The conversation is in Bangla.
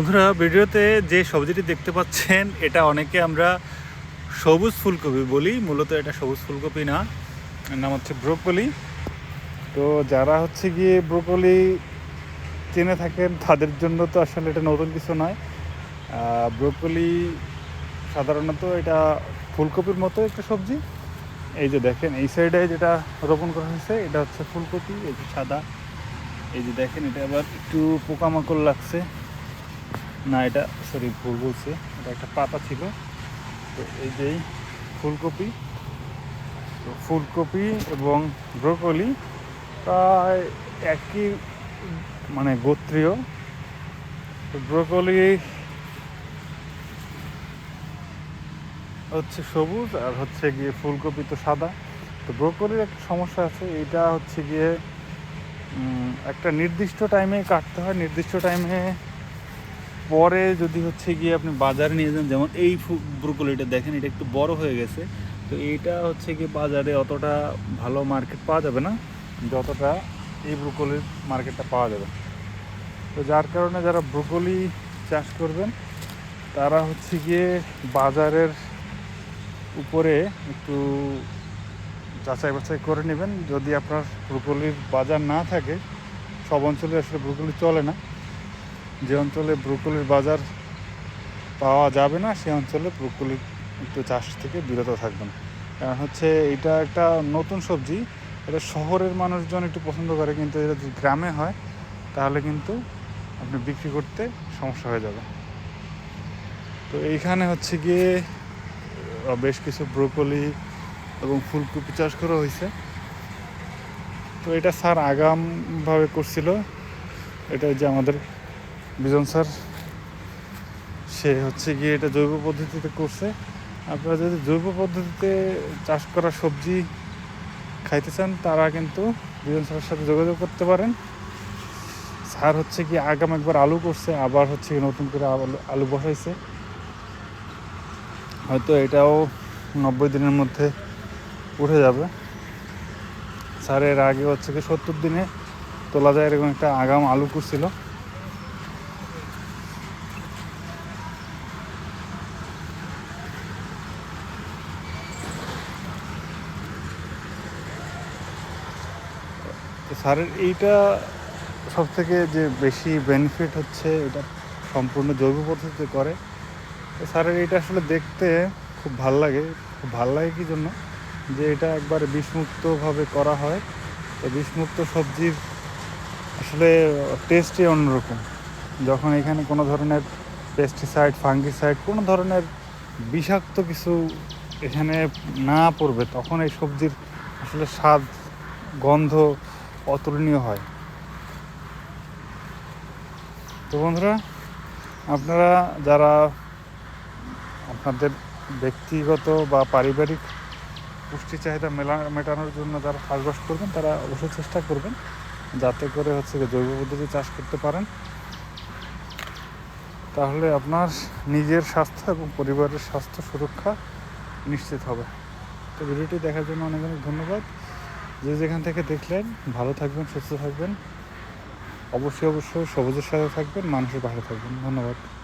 বন্ধুরা, ভিডিওতে যে সবজিটি দেখতে পাচ্ছেন, এটা অনেকে আমরা সবুজ ফুলকপি বলি, মূলত এটা সবুজ ফুলকপি না নাম হচ্ছে ব্রোকলি। তো যারা হচ্ছে গিয়ে ব্রোকলি চেনে থাকেন, তাদের জন্য তো আসলে এটা নতুন কিছু নয়। ব্রোকলি সাধারণত এটা ফুলকপির মতো একটা সবজি। এই যে দেখেন, এই সাইডে যেটা রোপণ করা হয়েছে, এটা হচ্ছে ফুলকপি, এই যে সাদা। এই যে দেখেন, এটা আবার একটু পোকামাকড় লাগছে। না, এটা সরি ভুল বলছে। এটা একটা পাতা ছিল। তো এই যেই ফুলকপি, তো ফুলকপি এবং ব্রোকলি প্রায় একই মানে গোত্রীয়। তো ব্রোকলি হচ্ছে সবুজ আর হচ্ছে গিয়ে ফুলকপি তো সাদা। তো ব্রোকলির একটা সমস্যা আছে এটা হচ্ছে গিয়ে একটা নির্দিষ্ট টাইমে কাটতে হয়। নির্দিষ্ট টাইমে পরে যদি হচ্ছে গিয়ে আপনি বাজারে নিয়ে যান, যেমন এই ব্রোকলিটা দেখেন, এটা একটু বড় হয়ে গেছে। তো এইটা হচ্ছে গিয়ে বাজারে অতটা ভালো মার্কেট পাওয়া যাবে না, যতটা এই ব্রোকলির মার্কেটটা পাওয়া যাবে। তো যার কারণে যারা ব্রোকলি চাষ করবেন, তারা হচ্ছে গিয়ে বাজারের উপরে একটু যাচাই বাছাই করে নেবেন। যদি আপনার ব্রোকলির বাজার না থাকে, সব অঞ্চলে আসলে ব্রোকলি চলে না। যে অঞ্চলে ব্রোকলির বাজার পাওয়া যাবে না সেই অঞ্চলে ব্রোকলির একটু চাষ থেকে বিরত থাকবেন। কারণ হচ্ছে এটা একটা নতুন সবজি, এটা শহরের মানুষজন একটু পছন্দ করে, কিন্তু এটা যদি গ্রামে হয়, তাহলে কিন্তু আপনি বিক্রি করতে সমস্যা হয়ে যাবে। তো এইখানে হচ্ছে গিয়ে বেশ কিছু ব্রোকলি এবং ফুলকপি চাষ করা হয়েছে। তো এটা স্যার আগামভাবে করছিল এটা যে আমাদের বিজন স্যার, সে হচ্ছে গিয়ে এটা জৈব পদ্ধতিতে করছে। আপনারা যদি জৈব পদ্ধতিতে চাষ করা সবজি খাইতে চান, তারা কিন্তু বিজন স্যারের সাথে যোগাযোগ করতে পারেন। স্যার হচ্ছে কি আগাম একবার আলু করছে, আবার হচ্ছে কি নতুন করে আলু বসাইছে। হয়তো এটাও নব্বই দিনের মধ্যে উঠে যাবে। স্যারের আগে হচ্ছে কি সত্তর দিনে তোলা যায় এরকম একটা আগাম আলু করছিল। তো এইটা সব থেকে যে বেশি বেনিফিট হচ্ছে, এটা সম্পূর্ণ জৈব পদ্ধতিতে করে। স্যারের এটা আসলে দেখতে খুব ভালো লাগে। খুব ভালো লাগে কি জন্য? যে এটা একবার বিষমুক্তভাবে করা হয়। তো বিষমুক্ত সবজির আসলে টেস্টই অন্যরকম। যখন এখানে কোনো ধরনের পেস্টিসাইড ফাঙ্গিসাইড কোনো ধরনের বিষাক্ত কিছু এখানে না পড়বে, তখন এই সবজির আসলে স্বাদ, গন্ধ অতুলনীয় হয়। তো বন্ধুরা, আপনারা যারা আপনাদের ব্যক্তিগত বা পারিবারিক পুষ্টি চাহিদা মেলা, মেটানোর জন্য যারা চাষবাস করবেন, তারা অবশ্যই চেষ্টা করবেন যাতে করে হচ্ছে জৈব পদ্ধতি চাষ করতে পারেন। তাহলে আপনার নিজের স্বাস্থ্য এবং পরিবারের স্বাস্থ্য সুরক্ষা নিশ্চিত হবে। তো ভিডিওটি দেখার জন্য অনেক অনেক ধন্যবাদ। যে যেখান থেকে দেখলেন, ভালো থাকবেন, সুস্থ থাকবেন। অবশ্যই অবশ্যই সবুজের সাথে থাকবেন, মানুষের পাশে থাকবেন। ধন্যবাদ।